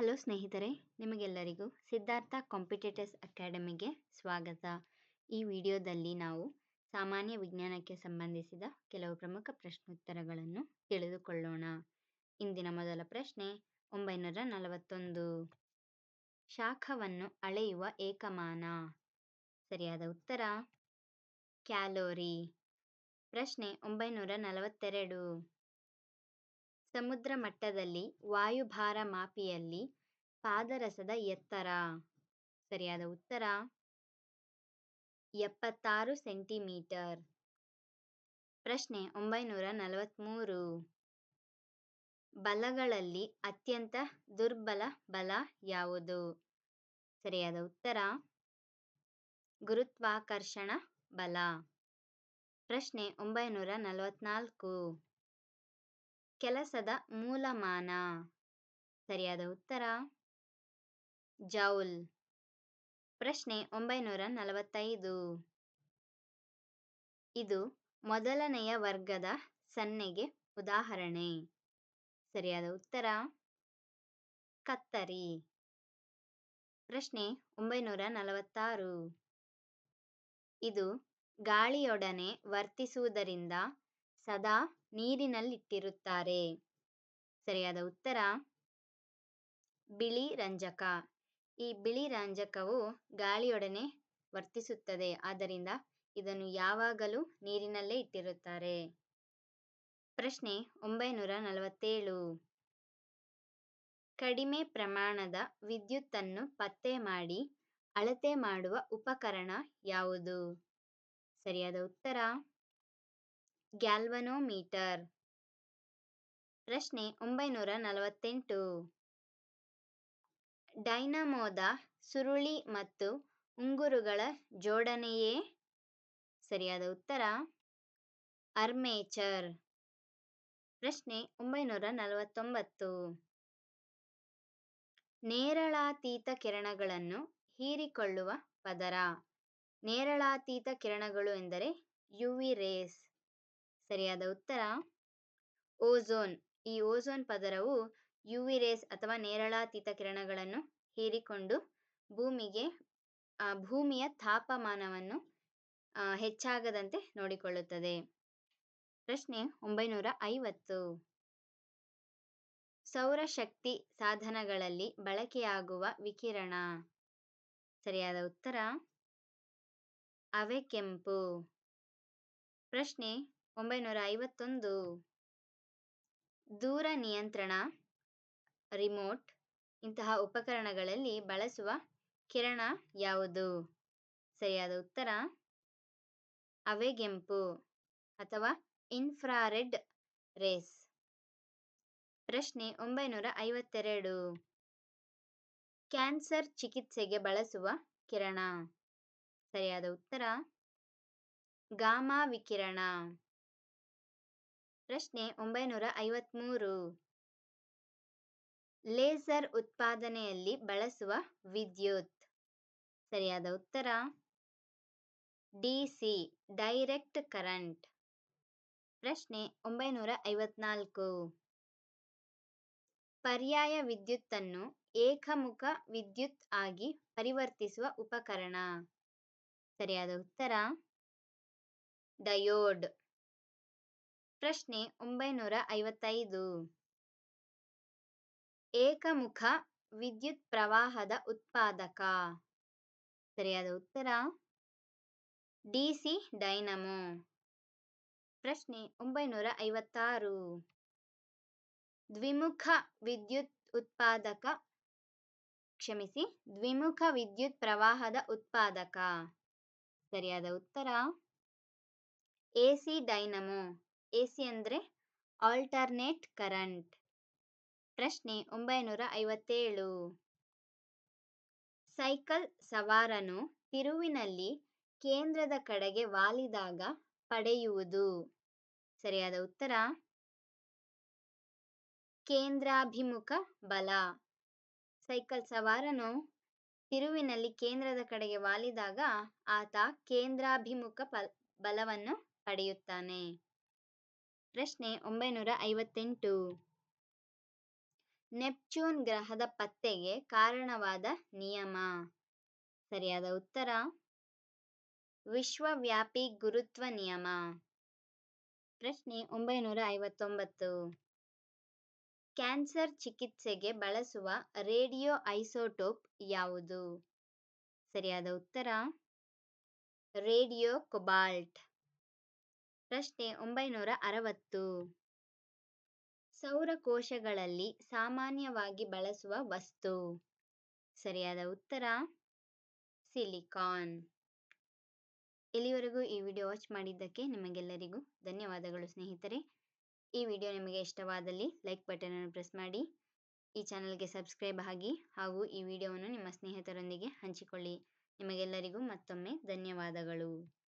Hello ಸ್ನೇಹಿತರೆ, ನಿಮಗೆಲ್ಲರಿಗೂ Siddhartha competitors ಅಕಾಡೆಮಿಗೆ ಸ್ವಾಗತ. ಈ ವಿಡಿಯೋದಲ್ಲಿ ನಾವು ಸಾಮಾನ್ಯ ವಿಜ್ಞಾನಕ್ಕೆ ಸಂಬಂಧಿಸಿದ ಕೆಲವು ಪ್ರಮುಖ ಪ್ರಶ್ನೋತ್ತರಗಳನ್ನು ತಿಳಿದುಕೊಳ್ಳೋಣ. ಇಂದಿನ ಮೊದಲ ಪ್ರಶ್ನೆ, ಒಂಬೈನೂರ ನಲವತ್ತೊಂದು. ಶಾಖವನ್ನು ಅಳೆಯುವ ಏಕಮಾನ. ಸರಿಯಾದ ಉತ್ತರ, ಕ್ಯಾಲೋರಿ. ಪ್ರಶ್ನೆ, ಒಂಬೈನೂರ ನಲವತ್ತೆರಡು. ಸಮುದ್ರ ಮಟ್ಟದಲ್ಲಿ ವಾಯುಭಾರ ಮಾಪಿಯಲ್ಲಿ ಪಾದರಸದ ಎತ್ತರ. ಸರಿಯಾದ ಉತ್ತರ? ಎಪ್ಪತ್ತಾರು ಸೆಂಟಿಮೀಟರ್. ಪ್ರಶ್ನೆ ಒಂಬೈನೂರ ನಲವತ್ತ್ಮೂರು ಬಲಗಳಲ್ಲಿ ಅತ್ಯಂತ ದುರ್ಬಲ ಬಲ ಯಾವುದು? ಸರಿಯಾದ ಉತ್ತರ? ಗುರುತ್ವಾಕರ್ಷಣ ಬಲ. ಪ್ರಶ್ನೆ ಒಂಬೈನೂರ ನಲವತ್ನಾಲ್ಕು. ಕೆಲಸದ ಮೂಲಮಾನ? ಸರಿಯಾದ ಉತ್ತರ? ಜೌಲ್. ಪ್ರಶ್ನೆ ಒಂಬೈನೂರ ನಲವತ್ತೈದು. ಇದು ಮೊದಲನೆಯ ವರ್ಗದ ಸನ್ನೆಗೆ ಉದಾಹರಣೆ. ಸರಿಯಾದ ಉತ್ತರ? ಕತ್ತರಿ. ಪ್ರಶ್ನೆ ಒಂಬೈನೂರ ನಲವತ್ತಾರು. ಇದು ಗಾಳಿಯೊಡನೆ ವರ್ತಿಸುವುದರಿಂದ ಸದಾ ನೀರಿನಲ್ಲಿಟ್ಟಿರುತ್ತಾರೆ. ಸರಿಯಾದ ಉತ್ತರ? ಬಿಳಿ ರಂಜಕ. ಈ ಬಿಳಿ ರಂಜಕವು ಗಾಳಿಯೊಡನೆ ವರ್ತಿಸುತ್ತದೆ, ಆದ್ದರಿಂದ ಇದನ್ನು ಯಾವಾಗಲೂ ನೀರಿನಲ್ಲೇ ಇಟ್ಟಿರುತ್ತಾರೆ. ಪ್ರಶ್ನೆ ಒಂಬೈನೂರ ನಲವತ್ತೇಳು. ಕಡಿಮೆ ಪ್ರಮಾಣದ ವಿದ್ಯುತ್ತನ್ನು ಪತ್ತೆ ಮಾಡಿ ಅಳತೆ ಮಾಡುವ ಉಪಕರಣ ಯಾವುದು? ಸರಿಯಾದ ಉತ್ತರ? ಗ್ಯಾಲ್ವನೋಮೀಟರ್. ಪ್ರಶ್ನೆ ಒಂಬೈನೂರ ನಲವತ್ತೆಂಟು ಡೈನಮೋದ ಸುರುಳಿ ಮತ್ತು ಉಂಗುರುಗಳ ಜೋಡಣೆಯೇ? ಸರಿಯಾದ ಉತ್ತರ ಅರ್ಮೇಚರ್ ಪ್ರಶ್ನೆ ಒಂಬೈನೂರ ನಲವತ್ತೊಂಬತ್ತು ನೇರಳಾತೀತ ಕಿರಣಗಳನ್ನು ಹೀರಿಕೊಳ್ಳುವ ಪದರ. ನೇರಳಾತೀತ ಕಿರಣಗಳು ಎಂದರೆ ಯುವಿ ರೇಸ್. ಸರಿಯಾದ ಉತ್ತರ? ಓಝೋನ್. ಈ ಓಝೋನ್ ಪದರವು ಯುವಿ ರೇಸ್ ಅಥವಾ ನೇರಳಾತೀತ ಕಿರಣಗಳನ್ನು ಹೀರಿಕೊಂಡು ಭೂಮಿಗೆ ಭೂಮಿಯ ತಾಪಮಾನವನ್ನು ಹೆಚ್ಚಾಗದಂತೆ ನೋಡಿಕೊಳ್ಳುತ್ತದೆ. ಪ್ರಶ್ನೆ ಒಂಬೈನೂರ ಐವತ್ತು. ಸೌರಶಕ್ತಿ ಸಾಧನಗಳಲ್ಲಿ ಬಳಕೆಯಾಗುವ ವಿಕಿರಣ? ಸರಿಯಾದ ಉತ್ತರ? ಅವೆಕೆಂಪು. ಪ್ರಶ್ನೆ ಒಂಬೈನೂರ ಐವತ್ತೊಂದು ದೂರ ನಿಯಂತ್ರಣ, ರಿಮೋಟ್ ಇಂತಹ ಉಪಕರಣಗಳಲ್ಲಿ ಬಳಸುವ ಕಿರಣ ಯಾವುದು? ಸರಿಯಾದ ಉತ್ತರ, ಅವೆಗೆಂಪು ಅಥವಾ ಇನ್ಫ್ರಾರೆಡ್ ರೇಸ್. ಪ್ರಶ್ನೆ ಒಂಬೈನೂರ ಐವತ್ತೆರಡು ಕ್ಯಾನ್ಸರ್ ಚಿಕಿತ್ಸೆಗೆ ಬಳಸುವ ಕಿರಣ. ಸರಿಯಾದ ಉತ್ತರ, ಗಾಮಾ ವಿಕಿರಣ. ಪ್ರಶ್ನೆ ಒಂಬೈನೂರ ಐವತ್ತ್ಮೂರು ಲೇಸರ್ ಉತ್ಪಾದನೆಯಲ್ಲಿ ಬಳಸುವ ವಿದ್ಯುತ್. ಸರಿಯಾದ ಉತ್ತರ? DC direct current. ಪ್ರಶ್ನೆ ಒಂಬೈನೂರ ಐವತ್ನಾಲ್ಕು. ಪರ್ಯಾಯ ವಿದ್ಯುತ್ತನ್ನು ಏಕಮುಖ ವಿದ್ಯುತ್ ಆಗಿ ಪರಿವರ್ತಿಸುವ ಉಪಕರಣ. ಸರಿಯಾದ ಉತ್ತರ? ಡಯೋಡ್. ಪ್ರಶ್ನೆ ಒಂಬೈನೂರ ಐವತ್ತೈದು. ಏಕಮುಖ ವಿದ್ಯುತ್ ಪ್ರವಾಹದ ಉತ್ಪಾದಕ. ಸರಿಯಾದ ಉತ್ತರ? DC dynamo. ಪ್ರಶ್ನೆ ಒಂಬೈನೂರ ಐವತ್ತಾರು. ದ್ವಿಮುಖ ವಿದ್ಯುತ್ ಉತ್ಪಾದಕ. ಕ್ಷಮಿಸಿ, ದ್ವಿಮುಖ ವಿದ್ಯುತ್ ಪ್ರವಾಹದ ಉತ್ಪಾದಕ. ಸರಿಯಾದ ಉತ್ತರ? AC dynamo. ಎಸಿ ಅಂದರೆ ಆಲ್ಟರ್ನೇಟ್ ಕರೆಂಟ್ ಪ್ರಶ್ನೆ ಒಂಬೈನೂರ ಐವತ್ತೇಳು ಸೈಕಲ್ ಸವಾರನು ತಿರುವಿನಲ್ಲಿ ಕೇಂದ್ರದ ಕಡೆಗೆ ವಾಲಿದಾಗ ಪಡೆಯುವುದು. ಸರಿಯಾದ ಉತ್ತರ? ಕೇಂದ್ರಾಭಿಮುಖ ಬಲ. ಸೈಕಲ್ ಸವಾರನು ತಿರುವಿನಲ್ಲಿ ಕೇಂದ್ರದ ಕಡೆಗೆ ವಾಲಿದಾಗ ಆತ ಕೇಂದ್ರಾಭಿಮುಖ ಬಲವನ್ನು ಪಡೆಯುತ್ತಾನೆ. ಪ್ರಶ್ನೆ ಒಂಬೈನೂರ ಐವತ್ತೆಂಟು ನೆಪ್ಚೂನ್ ಗ್ರಹದ ಪತ್ತೆಗೆ ಕಾರಣವಾದ ನಿಯಮ. ಸರಿಯಾದ ಉತ್ತರ? ವಿಶ್ವವ್ಯಾಪಿ ಗುರುತ್ವ ನಿಯಮ. ಪ್ರಶ್ನೆ ಒಂಬೈನೂರ ಐವತ್ತೊಂಬತ್ತು ಕ್ಯಾನ್ಸರ್ ಚಿಕಿತ್ಸೆಗೆ ಬಳಸುವ ರೇಡಿಯೋ ಐಸೋಟೋಪ್ ಯಾವುದು? ಸರಿಯಾದ ಉತ್ತರ? Radio cobalt. ಪ್ರಶ್ನೆ ಒಂಬೈನೂರ ಅರವತ್ತು. ಸೌರಕೋಶಗಳಲ್ಲಿ ಸಾಮಾನ್ಯವಾಗಿ ಬಳಸುವ ವಸ್ತು. ಸರಿಯಾದ ಉತ್ತರ? ಸಿಲಿಕಾನ್. ಇಲ್ಲಿವರೆಗೂ ಈ ವಿಡಿಯೋ ವಾಚ್ ಮಾಡಿದ್ದಕ್ಕೆ ನಿಮಗೆಲ್ಲರಿಗೂ ಧನ್ಯವಾದಗಳು ಸ್ನೇಹಿತರೆ. ಈ ವಿಡಿಯೋ ನಿಮಗೆ ಇಷ್ಟವಾದಲ್ಲಿ ಲೈಕ್ ಬಟನ್ ಅನ್ನು ಪ್ರೆಸ್ ಮಾಡಿ. ಈ ಚಾನಲ್ಗೆ ಸಬ್ಸ್ಕ್ರೈಬ್ ಆಗಿ ಹಾಗೂ ಈ ವಿಡಿಯೋವನ್ನು ನಿಮ್ಮ ಸ್ನೇಹಿತರೊಂದಿಗೆ ಹಂಚಿಕೊಳ್ಳಿ. ನಿಮಗೆಲ್ಲರಿಗೂ ಮತ್ತೊಮ್ಮೆ ಧನ್ಯವಾದಗಳು.